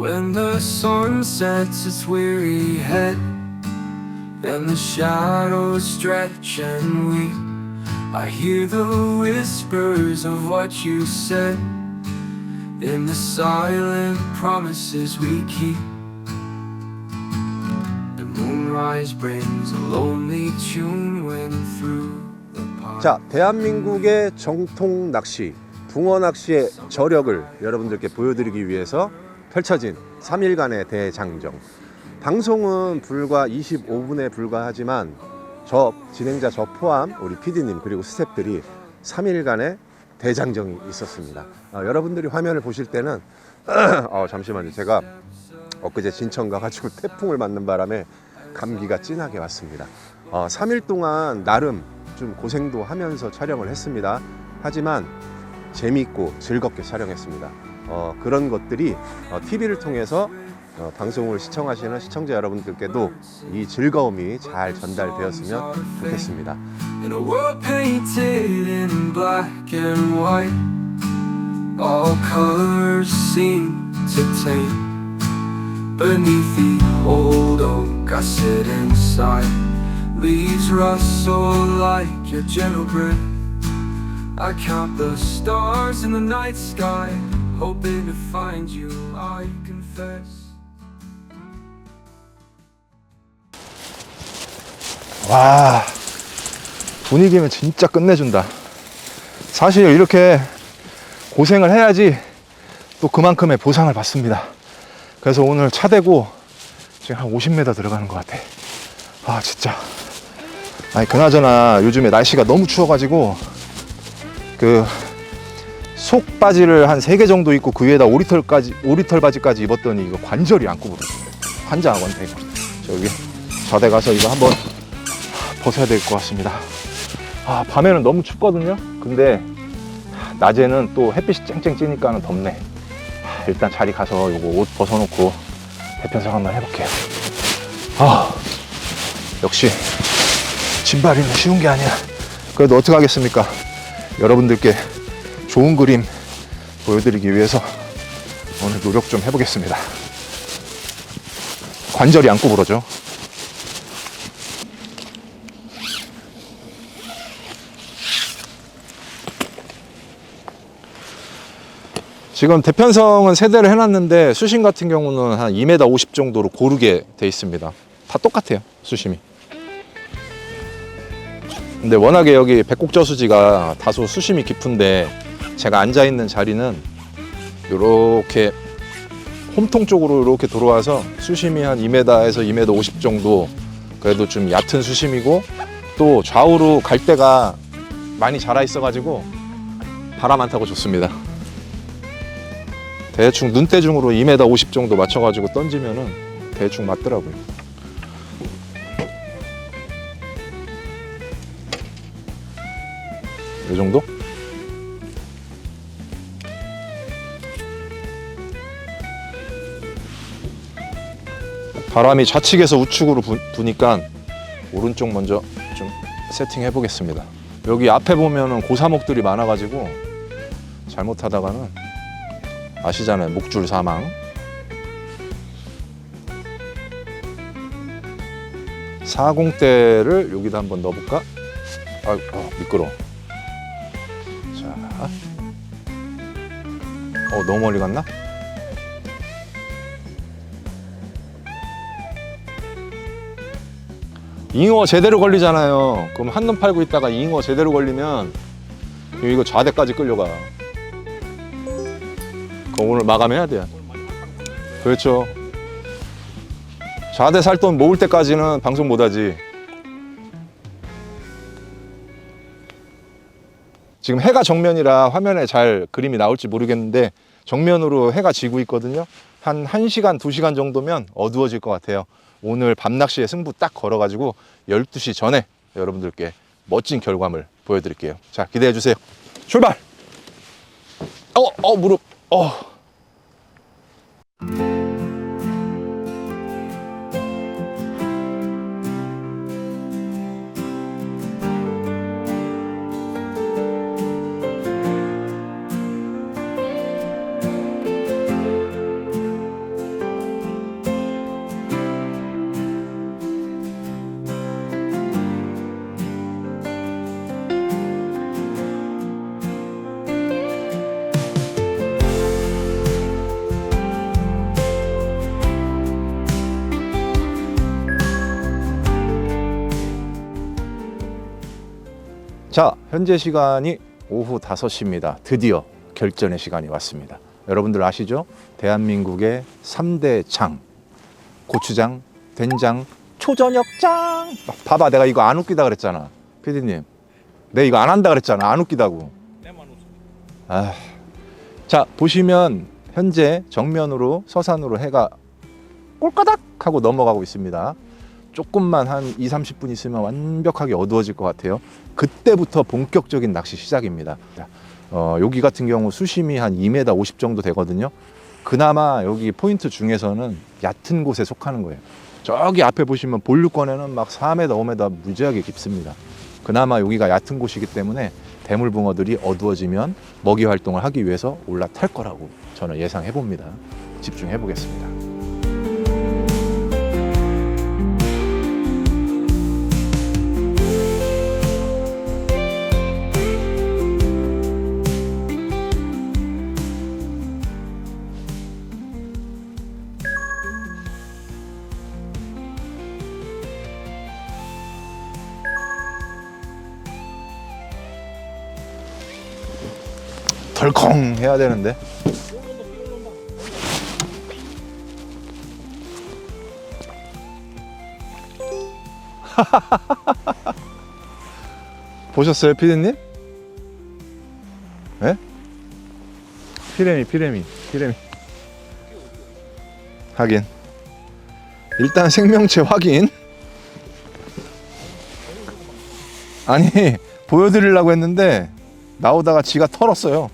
When the sun sets its weary head And the shadows stretch and weep I hear the whispers of what you said In the silent promises we keep The moonrise brings a lonely tune when through the park 자, 대한민국의 정통 낚시, 붕어 낚시의 저력을 여러분들께 보여드리기 위해서 펼쳐진 3일간의 대장정. 방송은 불과 25분에 불과하지만 저 진행자 저 포함 우리 PD님 그리고 스태프들이 3일간의 대장정이 있었습니다. 어, 여러분들이 화면을 보실 때는 어, 잠시만요. 제가 엊그제 진천 가가지고 태풍을 맞는 바람에 감기가 진하게 왔습니다. 어, 3일 동안 나름 좀 고생도 하면서 촬영을 했습니다. 하지만 재미있고 즐겁게 촬영했습니다. 어, 그런 것들이 어, TV를 통해서 어, 방송을 시청하시는 시청자 여러분들께도 이 즐거움이 잘 전달되었으면 좋겠습니다. Hoping to find you. I confess. 와 분위기는 진짜 끝내준다 사실 이렇게 고생을 해야지 또 그만큼의 보상을 받습니다 그래서 오늘 차 대고 지금 한 50m 들어가는 것 같아 아 진짜 아니 그나저나 요즘에 날씨가 너무 추워가지고 그 속 바지를 한 3개 정도 입고 그 위에다 오리털까지 오리털 바지까지 입었더니 이거 관절이 안 구부러져 환장하건데 이거 저기 저대 가서 이거 한번 벗어야 될 것 같습니다. 아, 밤에는 너무 춥거든요. 근데 낮에는 또 햇빛이 쨍쨍 찌니까는 덥네. 아, 일단 자리 가서 요거 옷 벗어놓고 대편성 한번 해볼게요. 아, 역시 진발이는 쉬운 게 아니야. 그래도 어떡하겠습니까? 여러분들께 좋은 그림 보여드리기 위해서 오늘 노력 좀 해보겠습니다. 관절이 안 구부러져. 지금 대편성은 세대를 해놨는데 수심 같은 경우는 한 2m 50 정도로 고르게 돼 있습니다. 다 똑같아요, 수심이. 근데 워낙에 여기 백곡저수지가 다소 수심이 깊은데 제가 앉아 있는 자리는 이렇게 홈통 쪽으로 이렇게 들어와서 수심이 한 2m에서 2m 50 정도 그래도 좀 얕은 수심이고 또 좌우로 갈대가 많이 자라 있어가지고 바람 안 타고 좋습니다. 대충 눈대중으로 2m 50 정도 맞춰가지고 던지면은 대충 맞더라고요. 이 정도? 바람이 좌측에서 우측으로 부, 부니까 오른쪽 먼저 좀 세팅해 보겠습니다. 여기 앞에 보면은 고사목들이 많아가지고 잘못하다가는 아시잖아요. 목줄 사망. 사공대를 여기다 한번 넣어볼까? 아, 어, 미끄러. 자, 어 너무 멀리 갔나? 잉어 제대로 걸리잖아요. 그럼 한 놈 팔고 있다가 잉어 제대로 걸리면 이거 좌대까지 끌려가. 그거 오늘 마감해야 돼요. 그렇죠. 좌대 살 돈 모을 때까지는 방송 못하지. 지금 해가 정면이라 화면에 잘 그림이 나올지 모르겠는데 정면으로 해가 지고 있거든요. 한 1시간, 2시간 정도면 어두워질 것 같아요. 오늘 밤낚시에 승부 딱 걸어가지고 12시 전에 여러분들께 멋진 결과물 보여드릴게요. 자, 기대해 주세요. 출발! 어, 어, 무릎. 어. 자, 현재 시간이 오후 5시입니다. 드디어 결전의 시간이 왔습니다. 여러분들 아시죠? 대한민국의 3대 장. 고추장, 된장, 초저녁장. 봐봐, 내가 이거 안 웃기다 그랬잖아. 피디님. 내가 이거 안 한다 그랬잖아. 안 웃기다고. 아. 자, 보시면 현재 정면으로 서산으로 해가 꼴까닥 하고 넘어가고 있습니다. 조금만 한 2, 30분 있으면 완벽하게 어두워질 것 같아요. 그때부터 본격적인 낚시 시작입니다. 자, 어, 여기 같은 경우 수심이 한 2m 50 정도 되거든요. 그나마 여기 포인트 중에서는 얕은 곳에 속하는 거예요. 저기 앞에 보시면 본류권에는 막 4m, 5m 무지하게 깊습니다. 그나마 여기가 얕은 곳이기 때문에 대물붕어들이 어두워지면 먹이 활동을 하기 위해서 올라탈 거라고 저는 예상해 봅니다. 집중해 보겠습니다. 덜컹 해야 되는데. 보셨어요, 피디님? 예? 피레미, 피레미, 피레미. 확인. 일단 생명체 확인. 아니, 보여드리려고 했는데, 나오다가 지가 털었어요.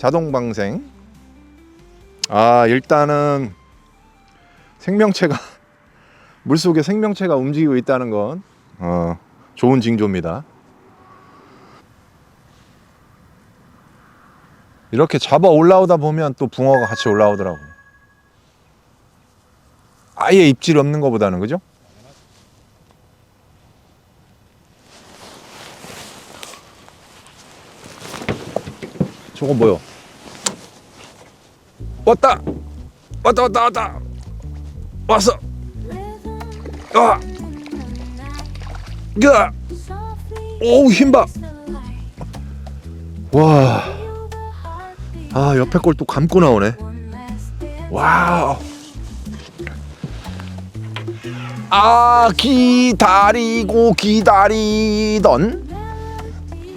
자동 방생. 아, 일단은 생명체가 물속에 생명체가 움직이고 있다는 건 어, 좋은 징조입니다. 이렇게 잡아 올라오다 보면 또 붕어가 같이 올라오더라고. 아예 입질 없는 것보다는 그죠? 저거 뭐요? 왔다! 왔다 왔다 왔다! 왔어! 아! 야! 오우 힘봐! 와! 아 옆에 걸 또 감고 나오네. 와우! 아 기다리고 기다리던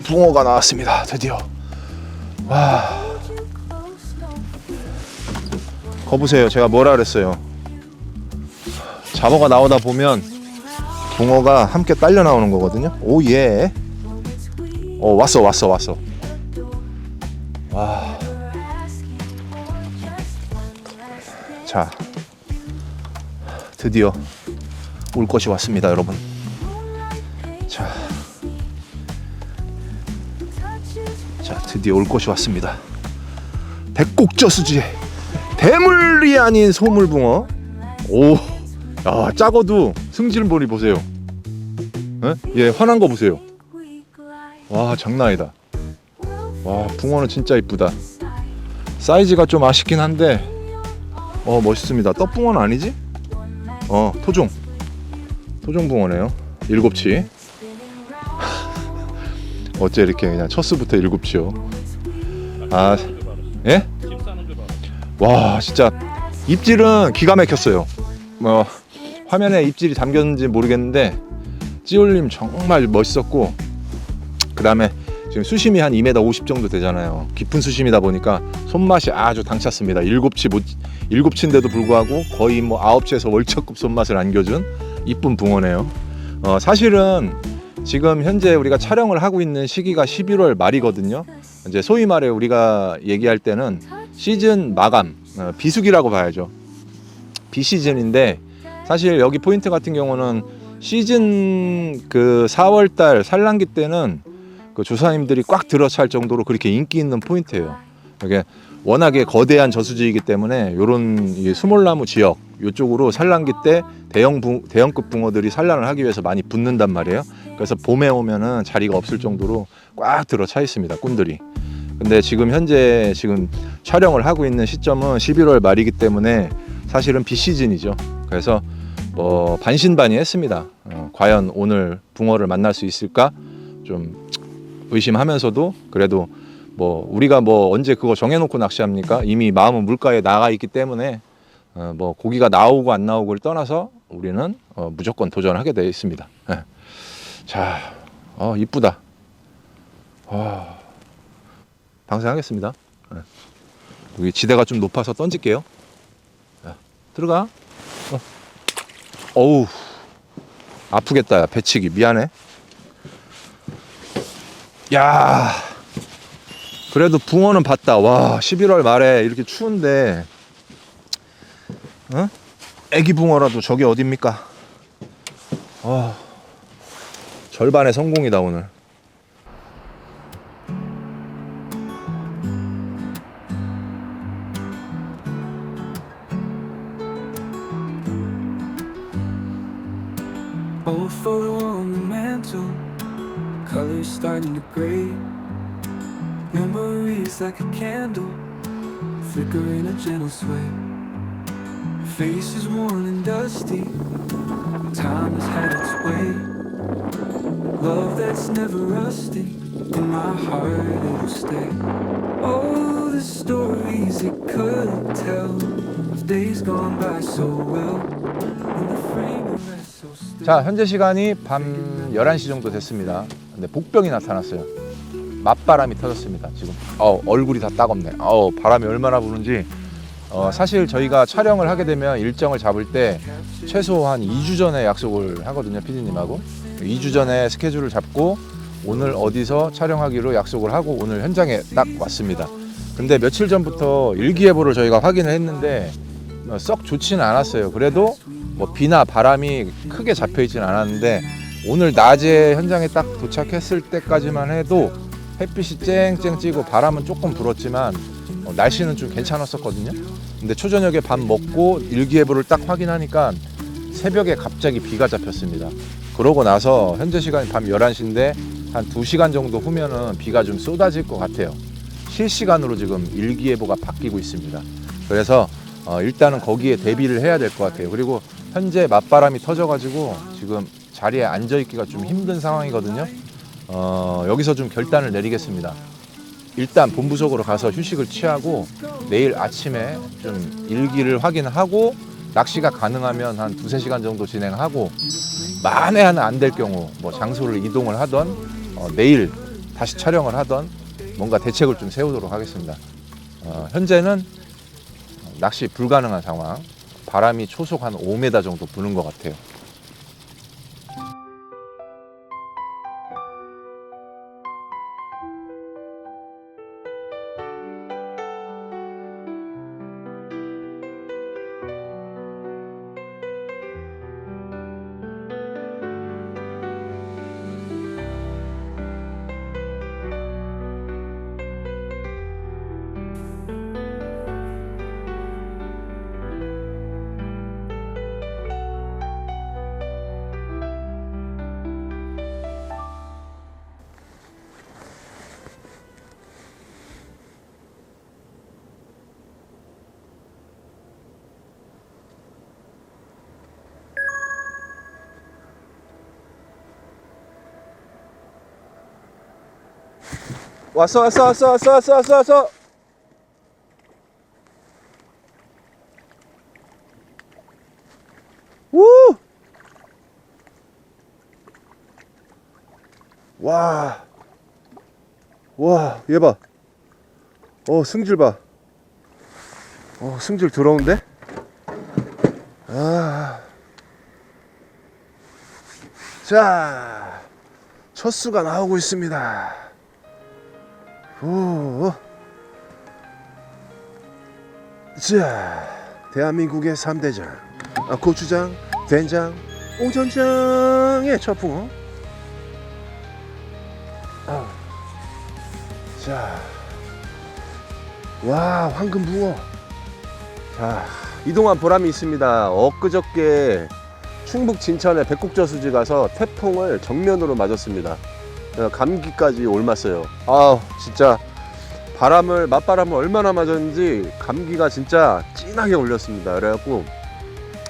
붕어가 나왔습니다. 드디어. 와. 거 보세요. 제가 뭐라 그랬어요. 잡어가 나오다 보면 붕어가 함께 딸려 나오는 거거든요. 오 예. 어 왔어 왔어 왔어. 와. 자. 드디어 올 것이 왔습니다, 여러분. 자. 자, 드디어 올 것이 왔습니다. 백곡저수지의 대물이 아닌 소물붕어. 오, 야 작어도 승질머리 보세요. 에? 얘 화난 거 보세요. 와 장난 아니다. 와 붕어는 진짜 이쁘다. 사이즈가 좀 아쉽긴 한데, 어 멋있습니다. 떡붕어는 아니지? 어 토종. 토종 붕어네요. 일곱치. 어째 이렇게 그냥 첫 수부터 일곱치요. 아, 예? 와, 진짜 입질은 기가 막혔어요. 뭐 화면에 입질이 담겼는지 모르겠는데 찌올림 정말 멋있었고 그 다음에 지금 수심이 한 2m 50 정도 되잖아요. 깊은 수심이다 보니까 손맛이 아주 당찼습니다. 일곱치 못 일곱치인데도 불구하고 거의 뭐 아홉치에서 월척급 손맛을 안겨준 이쁜 붕어네요. 어, 사실은 지금 현재 우리가 촬영을 하고 있는 시기가 11월 말이거든요. 이제 소위 말해 우리가 얘기할 때는 시즌 마감, 어, 비수기라고 봐야죠. 비시즌인데 사실 여기 포인트 같은 경우는 시즌 그 4월 달 산란기 때는 그 조사님들이 꽉 들어찰 정도로 그렇게 인기 있는 포인트예요. 이게 워낙에 거대한 저수지이기 때문에 요런 이 수몰나무 지역 요쪽으로 산란기 때 대형 붕, 대형급 붕어들이 산란을 하기 위해서 많이 붙는단 말이에요. 그래서 봄에 오면은 자리가 없을 정도로 꽉 들어차 있습니다. 꾼들이. 근데 지금 현재 지금 촬영을 하고 있는 시점은 11월 말이기 때문에 사실은 비시즌이죠. 그래서 뭐 반신반의했습니다. 어, 과연 오늘 붕어를 만날 수 있을까? 좀 의심하면서도 그래도 뭐 우리가 뭐 언제 그거 정해놓고 낚시합니까? 이미 마음은 물가에 나가 있기 때문에 어, 뭐 고기가 나오고 안 나오고를 떠나서 우리는 어, 무조건 도전하게 되어 있습니다. 예. 자, 어 이쁘다. 와, 방생하겠습니다. 예. 여기 지대가 좀 높아서 던질게요. 자, 들어가. 어. 어우, 아프겠다. 야, 배치기 미안해. 야, 그래도 붕어는 봤다. 와, 11월 말에 이렇게 추운데, 어? 애기 붕어라도 저게 어딥니까? 아, 절반의 성공이다 오늘. Gray. Memories like a candle, flicker in a gentle sway. Face is worn and dusty, time has had its way. Love that's never rusty, in my heart it'll stay. Oh, the stories it could tell of days gone by so well. In the frame of rest so still. 자, 현재 시간이 밤 11시 정도 됐습니다. 근데 복병이 나타났어요. 맞바람이 터졌습니다. 지금 어, 얼굴이 다 따갑네. 어, 바람이 얼마나 부는지. 어, 사실 저희가 촬영을 하게 되면 일정을 잡을 때 최소 한 2주 전에 약속을 하거든요, 피디님하고. 2주 전에 스케줄을 잡고 오늘 어디서 촬영하기로 약속을 하고 오늘 현장에 딱 왔습니다. 근데 며칠 전부터 일기예보를 저희가 확인을 했는데 어, 썩 좋지는 않았어요. 그래도 뭐 비나 바람이 크게 잡혀 있지는 않았는데 오늘 낮에 현장에 딱 도착했을 때까지만 해도 햇빛이 쨍쨍 찌고 바람은 조금 불었지만 어, 날씨는 좀 괜찮았었거든요. 근데 초저녁에 밥 먹고 일기예보를 딱 확인하니까 새벽에 갑자기 비가 잡혔습니다. 그러고 나서 현재 시간이 밤 11시인데 한 2시간 정도 후면은 비가 좀 쏟아질 것 같아요. 실시간으로 지금 일기예보가 바뀌고 있습니다. 그래서 어, 일단은 거기에 대비를 해야 될 것 같아요. 그리고 현재 맞바람이 터져가지고 지금 자리에 앉아 있기가 좀 힘든 상황이거든요. 어, 여기서 좀 결단을 내리겠습니다. 일단 본부석으로 가서 휴식을 취하고 내일 아침에 좀 일기를 확인하고 낚시가 가능하면 한 두세 시간 정도 진행하고 만에 하나 안 될 경우 뭐 장소를 이동을 하던 어, 내일 다시 촬영을 하던 뭔가 대책을 좀 세우도록 하겠습니다. 어, 현재는 낚시 불가능한 상황. 바람이 초속 한 5m 정도 부는 것 같아요. 왔어 왔어 왔어 왔어 왔어 왔어 왔어 우! 와. 와, 얘 봐. 어, 승질 봐. 어, 승질 들어온데? 아. 자, 첫 수가 나오고 있습니다. 오. 자, 대한민국의 3대장. 아, 고추장, 된장, 오전장의 첫 붕어. 아. 자. 와, 황금 붕어. 자, 이동한 보람이 있습니다. 엊그저께 충북 진천에 백국저수지 가서 태풍을 정면으로 맞았습니다. 어, 감기까지 옮았어요. 아 진짜 바람을 맞바람을 얼마나 맞았는지 감기가 진짜 진하게 올렸습니다. 그래갖고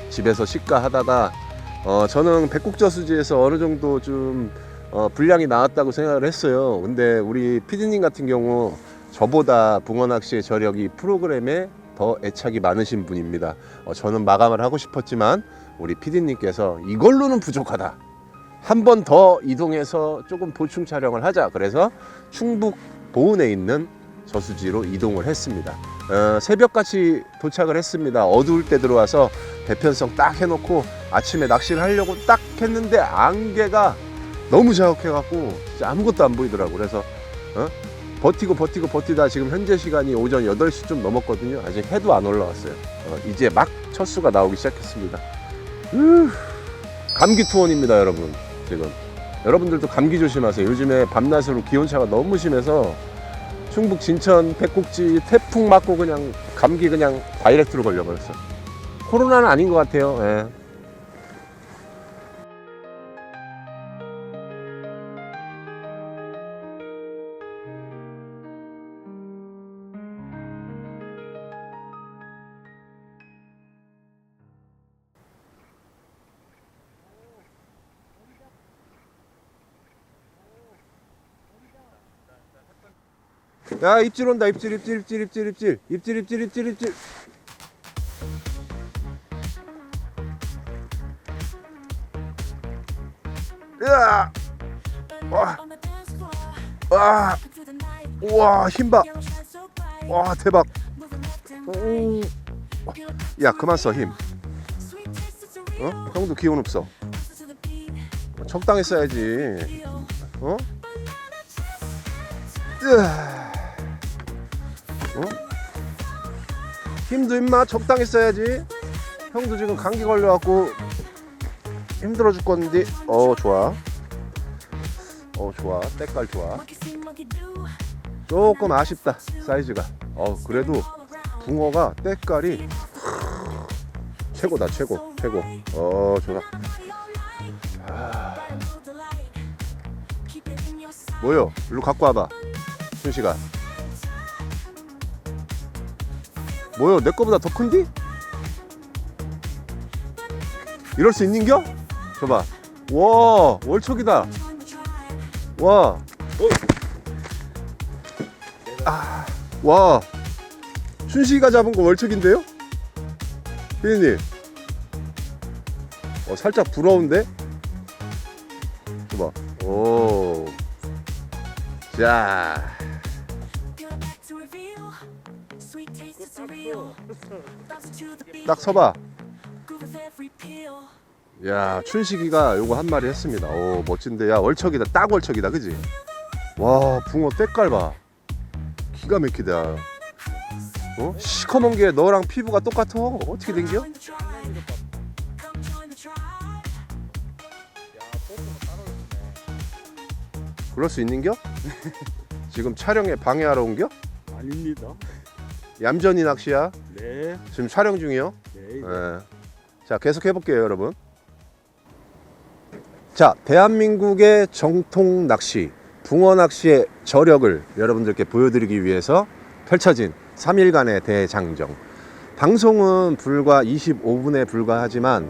집에서 식가 하다가 어, 저는 백국저수지에서 어느 정도 좀 어, 분량이 나왔다고 생각을 했어요. 근데 우리 피디님 같은 경우 저보다 붕어 낚시의 저력이 프로그램에 더 애착이 많으신 분입니다. 어, 저는 마감을 하고 싶었지만 우리 피디님께서 이걸로는 부족하다. 한 번 더 이동해서 조금 보충 촬영을 하자. 그래서 충북 보은에 있는 저수지로 이동을 했습니다. 어, 새벽같이 도착을 했습니다. 어두울 때 들어와서 대편성 딱 해놓고 아침에 낚시를 하려고 딱 했는데 안개가 너무 자욱해갖고 아무것도 안 보이더라고. 그래서 어? 버티고 버티고 버티다 지금 현재 시간이 오전 8시 좀 넘었거든요. 아직 해도 안 올라왔어요. 어, 이제 막 첫 수가 나오기 시작했습니다. 으, 감기 투원입니다, 여러분. 지금 여러분들도 감기 조심하세요. 요즘에 밤낮으로 기온차가 너무 심해서 충북 진천 백곡지 태풍 맞고 그냥 감기 그냥 다이렉트로 걸려버렸어. 코로나는 아닌 것 같아요. 예. 야 입질 온다 입질 입질 입질 입질 입질. 입질 입질 입질 입질. 으아! 와, 와, 우와 힘봐. 와 대박. 오. 야 그만 써힘. 어? 형도 기운 없어. 적당히 써야지. 어? 으아. 어? 힘도 임마 적당히 써야지. 형도 지금 감기 걸려갖고 힘들어 죽겠는데. 어 좋아. 어 좋아. 때깔 좋아. 조금 아쉽다 사이즈가. 어 그래도 붕어가 때깔이 최고다 최고 최고. 어 좋아. 뭐요? 일로 갖고 와봐 순시가 뭐요 내 거보다 더 큰디? 이럴 수 있는겨? 줘봐 와 월척이다 와 아, 와 춘식이가 잡은 거 월척인데요? 피디님 어, 살짝 부러운데? 줘봐 오 자, 딱 서봐. 야, 춘식이가 요거 한 마리 했습니다. 오, 멋진데. 야, 월척이다. 딱 월척이다. 그지? 와, 붕어 때깔 봐. 기가 막히다. 어? 시커먼 게 너랑 피부가 똑같아. 어떻게 된겨? 그럴 수 있는겨? 지금 촬영에 방해하러 온겨? 아닙니다. 얌전히 낚시야. 네, 지금 촬영 중이요. 네. 예. 자, 계속 해볼게요, 여러분. 자, 대한민국의 정통 낚시, 붕어 낚시의 저력을 여러분들께 보여드리기 위해서 펼쳐진 3일간의 대장정. 방송은 불과 25분에 불과하지만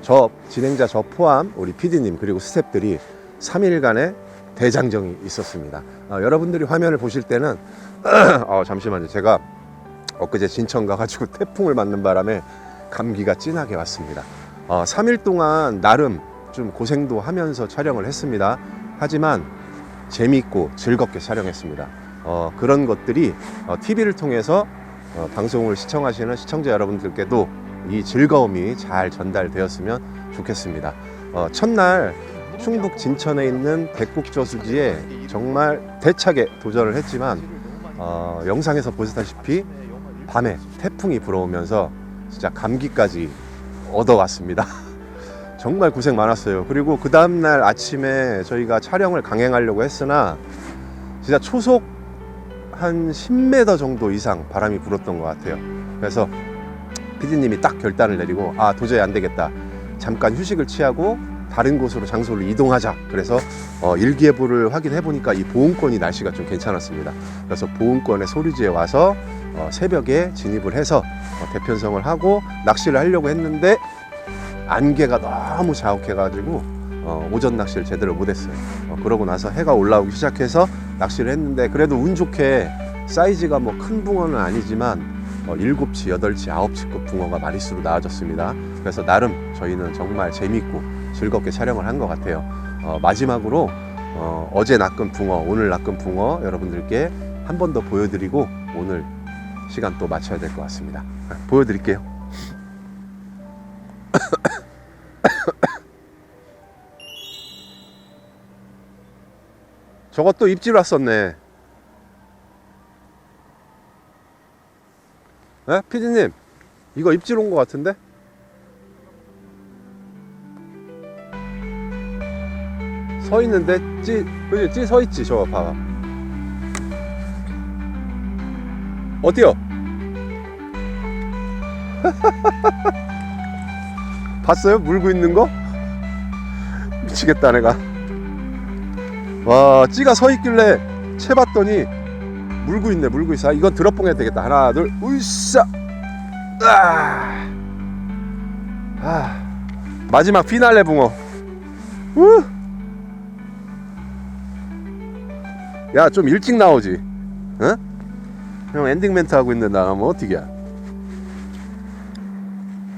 저 진행자 저 포함 우리 PD님 그리고 스탭들이 3일간의 대장정이 있었습니다. 어, 여러분들이 화면을 보실 때는 어, 잠시만요. 제가 엊그제 진천 가가지고 태풍을 맞는 바람에 감기가 진하게 왔습니다. 어, 3일 동안 나름 좀 고생도 하면서 촬영을 했습니다. 하지만 재미있고 즐겁게 촬영했습니다. 어, 그런 것들이 어, TV를 통해서 어, 방송을 시청하시는 시청자 여러분들께도 이 즐거움이 잘 전달되었으면 좋겠습니다. 어, 첫날 충북 진천에 있는 백곡저수지에 정말 대차게 도전을 했지만 어, 영상에서 보시다시피 밤에 태풍이 불어오면서 진짜 감기까지 얻어왔습니다. 정말 고생 많았어요. 그리고 그 다음날 아침에 저희가 촬영을 강행하려고 했으나 진짜 초속 한 10m 정도 이상 바람이 불었던 것 같아요. 그래서 피디님이 딱 결단을 내리고 아 도저히 안 되겠다. 잠깐 휴식을 취하고 다른 곳으로 장소를 이동하자. 그래서 어, 일기예보를 확인해 보니까 이 보온권이 날씨가 좀 괜찮았습니다. 그래서 보온권의 소리지에 와서 어, 새벽에 진입을 해서 어, 대편성을 하고 낚시를 하려고 했는데 안개가 너무 자욱해가지고 어, 오전 낚시를 제대로 못했어요. 어, 그러고 나서 해가 올라오기 시작해서 낚시를 했는데 그래도 운 좋게 사이즈가 뭐 큰 붕어는 아니지만 어, 7치, 8치, 9치급 붕어가 마리수로 나와졌습니다. 그래서 나름 저희는 정말 재밌고 즐겁게 촬영을 한 것 같아요. 어, 마지막으로 어, 어제 낚은 붕어, 오늘 낚은 붕어 여러분들께 한 번 더 보여드리고 오늘 시간 또 맞춰야 될 것 같습니다. 아, 보여드릴게요. 저것도 입질 왔었네. 에? 피디님, 이거 입질 온 것 같은데? 서 있는데 찌, 그지? 찌서 있지, 저거 봐봐. 어때요? 봤어요? 물고 있는 거? 미치겠다, 내가. 와, 찌가 서 있길래 채 봤더니 물고 있네, 물고 있어. 아, 이건 드롭봉 해야 되겠다. 하나, 둘, 으쌰! 아, 아. 마지막 피날레 붕어. 우! 야, 좀 일찍 나오지. 응? 형 엔딩 멘트 하고 있는데 나가면 어떻게 야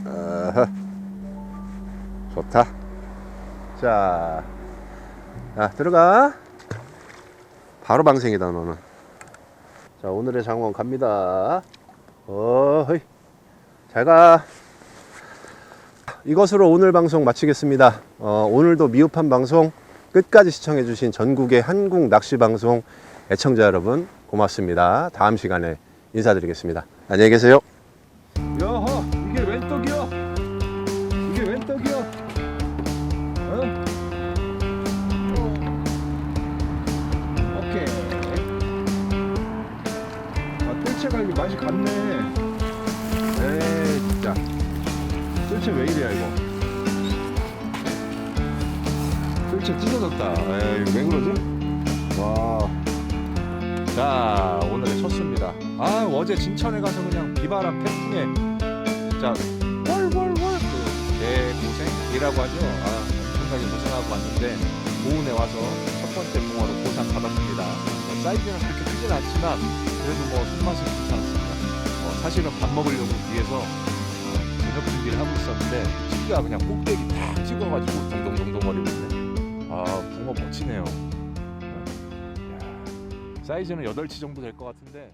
아하. 좋다. 자, 자 들어가. 바로 방생이다 너는. 자 오늘의 장원 갑니다. 어허이. 잘 가. 이것으로 오늘 방송 마치겠습니다. 어, 오늘도 미흡한 방송 끝까지 시청해주신 전국의 한국 낚시 방송 애청자 여러분 고맙습니다. 다음 시간에 인사드리겠습니다. 안녕히 계세요. 갔네. 에이 진짜. 뜰채 왜 이래야 이거? 뜰채 찢어졌다. 에이 왜 그러지? 와. 자 오늘의 첫 수입니다. 아 어제 진천에 가서 그냥 비바람 태풍에 진짜 월월월 그 대고생이라고 하죠. 아 엄청나게 고생하고 왔는데 고운에 와서 첫 번째 붕어로 보상 받았습니다. 뭐, 사이즈는 그렇게 크진 않지만 그래도 뭐 손맛은 괜찮습니다. 어, 사실은 밥 먹으려고 뒤에서 어, 저녁 준비를 하고 있었는데 찌가 그냥 꼭대기 탁 찍어가지고 동동동동 거리고 있네. 아 붕어 멋지네요. 야, 사이즈는 8치 정도 될 것 같은데